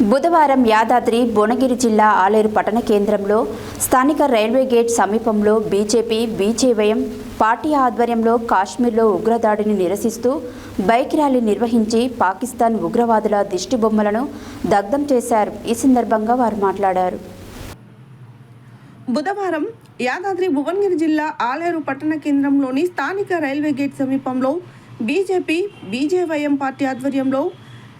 బుధవారం యాదాద్రి భువనగిరి జిల్లా ఆలేరు పట్టణ కేంద్రంలో స్థానిక రైల్వే గేట్ సమీపంలో బీజేపీ బీజేవయం పార్టీ ఆధ్వర్యంలో కాశ్మీర్లో ఉగ్రదాడిని నిరసిస్తూ బైక్ ర్యాలీ నిర్వహించి పాకిస్తాన్ ఉగ్రవాదుల దిష్టిబొమ్మలను దగ్ధం చేశారు. ఈ సందర్భంగా వారు మాట్లాడారు. బుధవారం యాదాద్రి భువనగిరి జిల్లా ఆలేరు పట్టణ కేంద్రంలోని స్థానిక రైల్వే గేట్ సమీపంలో బీజేపీ బీజేవైఎం పార్టీ ఆధ్వర్యంలో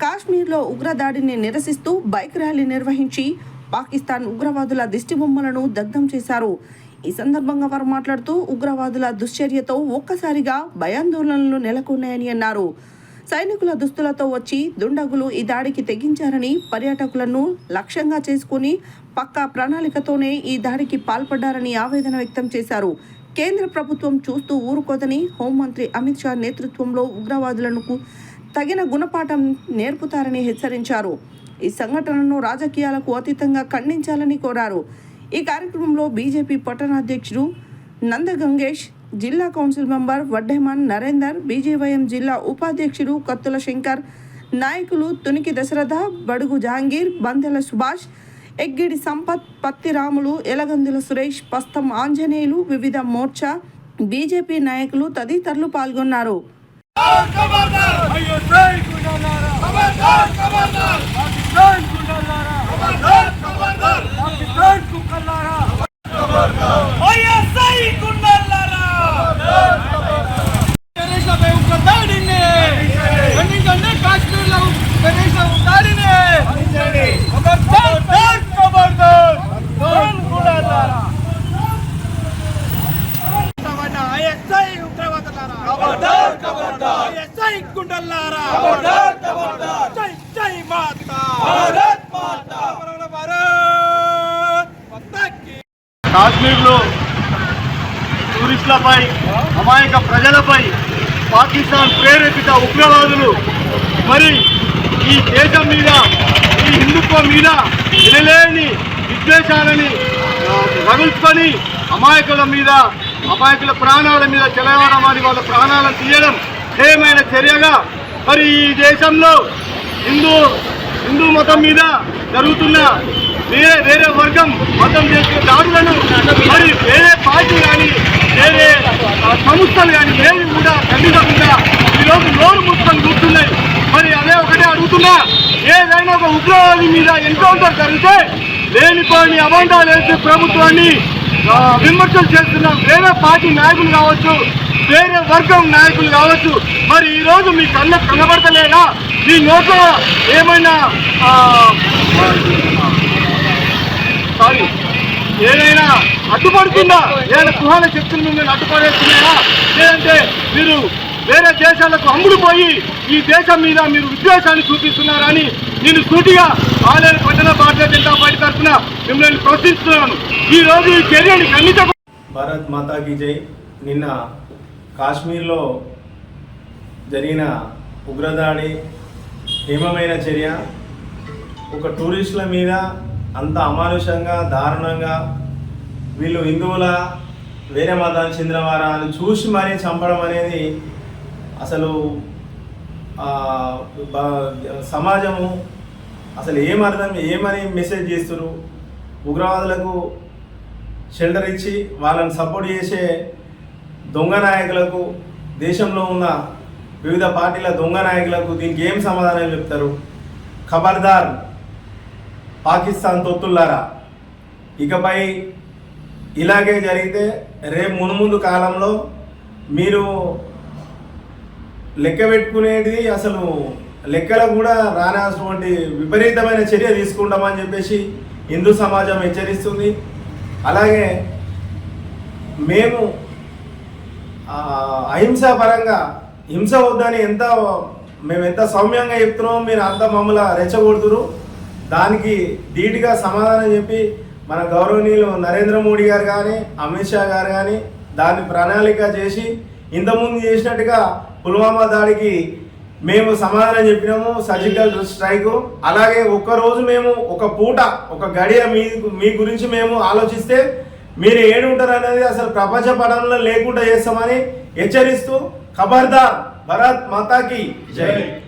కాశ్మీర్లో ఉగ్రదాడిని నిరసిస్తూ బైక్ ర్యాలీ నిర్వహించి పాకిస్తాన్ ఉగ్రవాదుల దిష్టిబొమ్మలను దగ్ధం చేశారు. ఈ సందర్భంగా వారు మాట్లాడుతూ ఉగ్రవాదుల దుశ్చర్యతో ఒక్కసారిగా భయాందోళనలు నెలకొన్నాయని అన్నారు. సైనికుల దుస్తులతో వచ్చి దుండగులు ఈ దాడికి తెగించారని పర్యాటకులను లక్ష్యంగా చేసుకుని పక్కా ప్రణాళికతోనే ఈ దాడికి పాల్పడ్డారని ఆవేదన వ్యక్తం చేశారు. కేంద్ర ప్రభుత్వం చూస్తూ ఊరుకోదని హోంమంత్రి అమిత్ షా నేతృత్వంలో ఉగ్రవాదులను తగిన గుణపాఠం నేర్పుతారని హెచ్చరించారు. ఈ సంఘటనను రాజకీయాలకు అతీతంగా ఖండించాలని కోరారు. ఈ కార్యక్రమంలో బీజేపీ పట్టణాధ్యక్షుడు నందగంగేష్ జిల్లా council member Vaddeman Narender BJYM జిల్లా ఉపాధ్యక్షుడు కత్తుల శంకర్ నాయకులు తునికి దశరథ బడుగు జహాంగీర్ బందెల సుభాష్ ఎగ్గిడి సంపత్ పత్తి రాములు ఎలగందుల సురేష్ పస్తం ఆంజనేయులు వివిధ మోర్చా బీజేపీ నాయకులు తదితరులు పాల్గొన్నారు. అయ్యో జై గుండాలారా ఖబర్దార్ ఖబర్దార్ పాకిస్తాన్ గుండాలారా ఖబర్దార్ ఖబర్దార్ పాకిస్తాన్ కుక్కలారా ఖబర్దార్ అయ్యో జై గుండాలారా ఖబర్దార్ ఖబర్దార్ దేశపై ఒక దాడిని ఖండించండి కాశ్మీర్లో దేశ దాడిని ఖబర్దార్ ఖబర్దార్ పాకిస్తాన్ గుండాలారా ఐఎస్ఐ ఉగ్రవాదులారా ఖబర్దార్ ఖబర్దార్ ఐఎస్ఐ గుండల్లారా జై జై మాతా! భారత్ మాతా! భారత్! మాతాకి కాశ్మీర్లో టూరిస్టులపై అమాయక ప్రజలపై పాకిస్తాన్ ప్రేరేపిత ఉగ్రవాదులు మరి ఈ దేశం మీద ఈ హిందుత్వం మీద వినలేని విద్వేషాలని రగుల్చుకొని అమాయకుల మీద అమాయకుల ప్రాణాల మీద చెలవడం అని వాళ్ళ ప్రాణాలను తీయడం ఏమైన చర్యగా మరి ఈ దేశంలో హిందూ హిందూ మతం మీద జరుగుతున్న వేరే వేరే వర్గం మతం చేసిన దాడులను మరి వేరే పార్టీ కానీ వేరే సంస్థలు కానీ ఏవి కూడా ఖండించకుండా ఈరోజు నోరు ముక్కలు కూర్చున్నాయి. మరి అదే ఒకటే అడుగుతున్నా ఏదైనా ఒక ఉగ్రవాది మీద ఎన్కౌంటర్ జరిగితే లేనిపోని అబంధాలు వేసి ప్రభుత్వాన్ని విమర్శలు చేస్తున్నాం వేరే పార్టీ నాయకులు కావచ్చు వేరే వర్గం నాయకులు కావచ్చు మరి ఈ రోజు మీ కళ్ళ కనబడతలేదా? మీ నోట్లో ఏమైనా సారీ ఏదైనా అడ్డుపడుతుందా? ఏదైనా కుహాల శక్తులు మిమ్మల్ని అడ్డుపడేస్తున్నాయా లేదంటే మీరు వేరే దేశాలకు అమ్ముడుపోయి ఈ దేశం మీద మీరు విద్వేషాన్ని చూపిస్తున్నారని నేను సూటిగా ఆలయ పట్టణ భారతీయ జనతా పార్టీ తరఫున మిమ్మల్ని ప్రశ్నిస్తున్నాను. ఈ రోజు ఈ చర్యని ఖండిత భారత్ మాతాకి జై. నిన్న కాశ్మీర్లో జరిగిన ఉగ్రదాడి హేమమైన చర్య ఒక టూరిస్టుల మీద అంత అమానుషంగా దారుణంగా వీళ్ళు హిందువుల వేరే మతానికి చెందినవారా అని చూసి మరీ చంపడం అనేది అసలు సమాజము అసలు ఏమర్థం ఏమని మెసేజ్ చేస్తున్నారు ఉగ్రవాదులకు షెల్టర్ ఇచ్చి వాళ్ళని సపోర్ట్ చేసే దొంగ నాయకులకు దేశంలో ఉన్న వివిధ పార్టీల దొంగ నాయకులకు దీనికి ఏం సమాధానం చెప్తారు? ఖబర్దార్ పాకిస్తాన్ తొత్తుల్లారా? ఇకపై ఇలాగే జరిగితే రేపు మునుముందు కాలంలో మీరు లెక్క పెట్టుకునేది అసలు లెక్కలో కూడా రానటువంటి విపరీతమైన చర్య తీసుకుంటామని చెప్పేసి హిందూ సమాజం హెచ్చరిస్తుంది. అలాగే మేము అహింసాపరంగా హింస వద్దని ఎంత మేము ఎంత సౌమ్యంగా చెప్తున్నామో మీరు అంత మమ్మల్ని రెచ్చగొడుతురు దానికి ధీటుగా సమాధానం చెప్పి మన గౌరవనీయులు నరేంద్ర మోడీ గారు కానీ అమిత్ షా గారు కానీ దాన్ని ప్రణాళిక చేసి ఇంతకుముందు చేసినట్టుగా పుల్వామా దాడికి మేము సమాధానం చెప్పినాము సర్జికల్ స్ట్రైక్ అలాగే ఒక్క రోజు మేము ఒక పూట ఒక గడియ మీ మీ గురించి మేము ఆలోచిస్తే మీరు ఏడుంటారు అనేది అసలు ప్రపంచ పటంలో లేకుండా చేస్తామని హెచ్చరిస్తూ ఖబర్దార్ భరత్ మాతాకి జై.